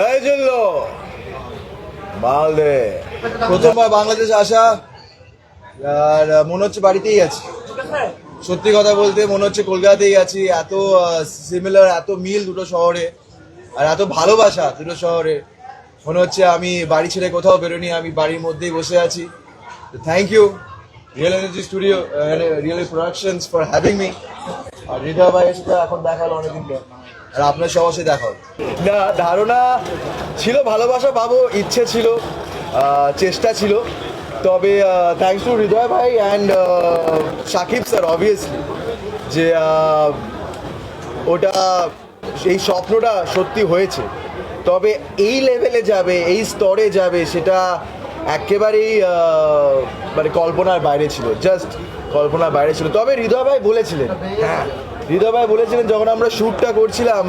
এই জিল্লো মাল প্রথমবার বাংলাদেশ আসা, আর মনে হচ্ছে বাড়িতেই আছি। সত্যি কথা বলতে মনে হচ্ছে কলকাতাতেই আছি। এত সিমিলার এত মিল দুটো শহরে, আর এত ভালোবাসা দুটো শহরে। মনে হচ্ছে আমি বাড়ি ছেড়ে কোথাও বেরোনি আমি বাড়ির মধ্যেই বসে আছি। Thank you real energy studio real productions for having me আর হৃদয় সাথে এখন দেখা হলো অনেকদিন পর। আর আপনার সবার সাথে দেখা না, ধারণা ছিল, ভালোবাসা পাবো, ইচ্ছে ছিল চেষ্টা ছিল। তবে থ্যাংকস টু হৃদয় ভাই অ্যান্ড সাকিব স্যার অবভিয়াসলি যে ওটা, এই স্বপ্নটা সত্যি হয়েছে। তবে এই লেভেলে যাবে, এই স্তরে যাবে, সেটা একেবারেই মানে কল্পনার বাইরে ছিল জাস্ট কল্পনার বাইরে ছিল। তবে হৃদয় ভাই বলেছিলেন হ্যাঁ হৃদয় ভাই বলেছিলেন যখন আমরা শ্যুটটা করছিলাম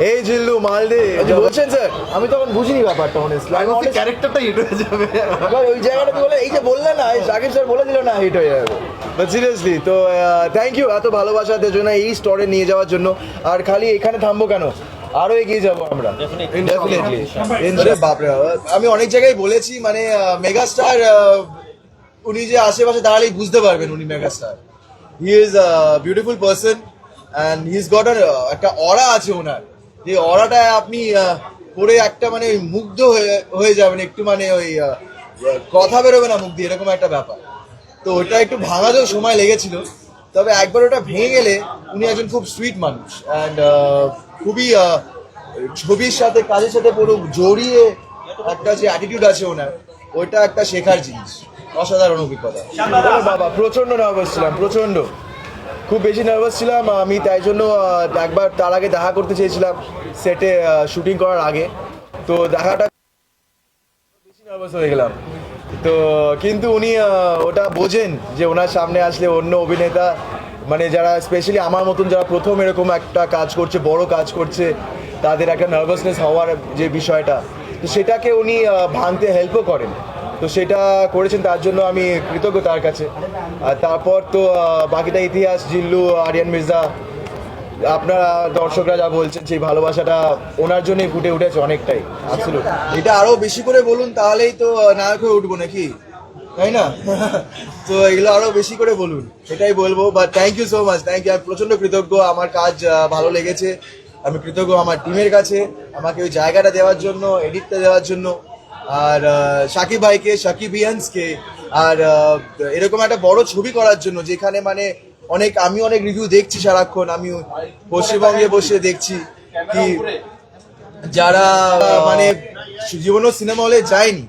এই জিল্লু মালদে। বলছেন স্যার? আমি তখন বুঝিনি ব্যাপারটা honestly। আমি honest- ক্যারেক্টারটা হিট হয়ে যাবে। এবার ওই জায়গাটা বলে এই যে বললে না এই সাকিব স্যার বলে দিল না হিট হয়ে যাবে। বাট সিরিয়াসলি তো থ্যাংক ইউ এত ভালোবাসাদের জন্য এই স্টোরে নিয়ে যাওয়ার জন্য। আর খালি এখানে থামবো কেন? আরও এগিয়ে যাব আমরা। বাপরে আমি অনেক জায়গায় বলেছি মানে মেগাস্টার উনি যে আশেপাশে দাঁড়ালেই বুঝতে পারবেন উনি megastar he is beautiful person and he is got একটা অরা আছে ওনার। যে অরাটা আপনি পরে একটা মানে ওই মুগ্ধ হয়ে হয়ে যাবেন একটু মানে ওই কথা বেরোবে না মুখ দিয়ে এরকম একটা ব্যাপার। তো ওটা একটু ভাঙাতেও সময় লেগেছিল। তবে একবার ওটা ভেঙে গেলে উনি একজন খুব সুইট মানুষ। অ্যান্ড খুবই ছবির সাথে কাজের সাথে পুরো জড়িয়ে একটা যে অ্যাটিটিউড আছে ওনার ওইটা একটা শেখার জিনিস। অসাধারণ অভিজ্ঞতা। বাবা প্রচণ্ড নার্ভাস ছিলাম প্রচণ্ড। খুব বেশি নার্ভাস ছিলাম, আমি তাই জন্য একবার তার আগে দেখা করতে চেয়েছিলাম সেটে শুটিং করার আগে। তো দেখাটা বেশি নার্ভাস হয়ে গেলাম। তো কিন্তু উনি ওটা বোঝেন যে ওনার সামনে আসলে অন্য অভিনেতা মানে যারা স্পেশালি আমার মতন যারা প্রথম এরকম একটা কাজ করছে, বড় কাজ করছে, তাদের একটা নার্ভাসনেস হওয়ার যে বিষয়টা তো সেটাকে উনি ভাঙতে হেল্পও করেন। তো সেটা করেছেন, তার জন্য আমি কৃতজ্ঞ তার কাছে। আর তারপর তো বাকিটা ইতিহাস, জিল্লু, আরিয়ান মির্জা, আপনারা দর্শকরা যা বলছেন, সেই ভালোবাসাটা ওনার জন্যই ফুটে উঠেছে অনেকটাই আসলে এটা আরও বেশি করে বলুন, তাহলেই তো নায়ক হয়ে উঠবো নাকি? তাই না? তো এগুলো আরও বেশি করে বলুন এটাই বলব। But thank you so much thank you আমি প্রচণ্ড কৃতজ্ঞ, আমার কাজ ভালো লেগেছে। আমি কৃতজ্ঞ আমার টিমের কাছে, আমাকে ওই জায়গাটা দেওয়ার জন্য এডিটটা দেওয়ার জন্য। আর সাকিব ভাইকে, সাকিব ইয়ান্সকে, আর এরকম একটা বড় ছবি করার জন্য, যেখানে মানে অনেক, আমি অনেক রিভিউ দেখছি সারাক্ষণ, আমি পশ্চিমবঙ্গে বসে দেখছি কি যারা মানে জীবনও সিনেমা হলে যায়নি,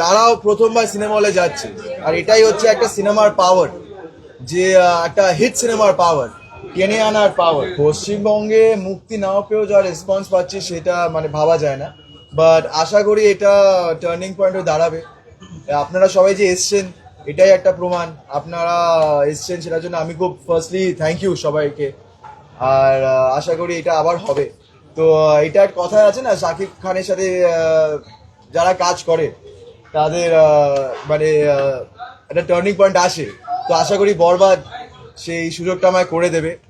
তারাও প্রথমবার সিনেমা হলে যাচ্ছে। আর এটাই হচ্ছে একটা সিনেমার পাওয়ার যে একটা হিট সিনেমার পাওয়ার টেনে আনার পাওয়ার পশ্চিমবঙ্গে মুক্তি না পেয়েও যা রেসপন্স পাচ্ছি সেটা মানে ভাবা যায় না। বাট আশা করি এটা টার্নিং পয়েন্টে দাঁড়াবে। আপনারা সবাই যে এসছেন, এটাই একটা প্রমাণ। আপনারা এসছেন সেটার জন্য আমি খুব ফার্স্টলি থ্যাংক ইউ সবাইকে। আর আশা করি এটা আবার হবে। তো এটা কথা আছে না শাকিব খানের সাথে যারা কাজ করে, তাদের মানে একটা টার্নিং পয়েন্ট আসে। তো আশা করি বরবাদ সেই সুযোগটা আমায় করে দেবে।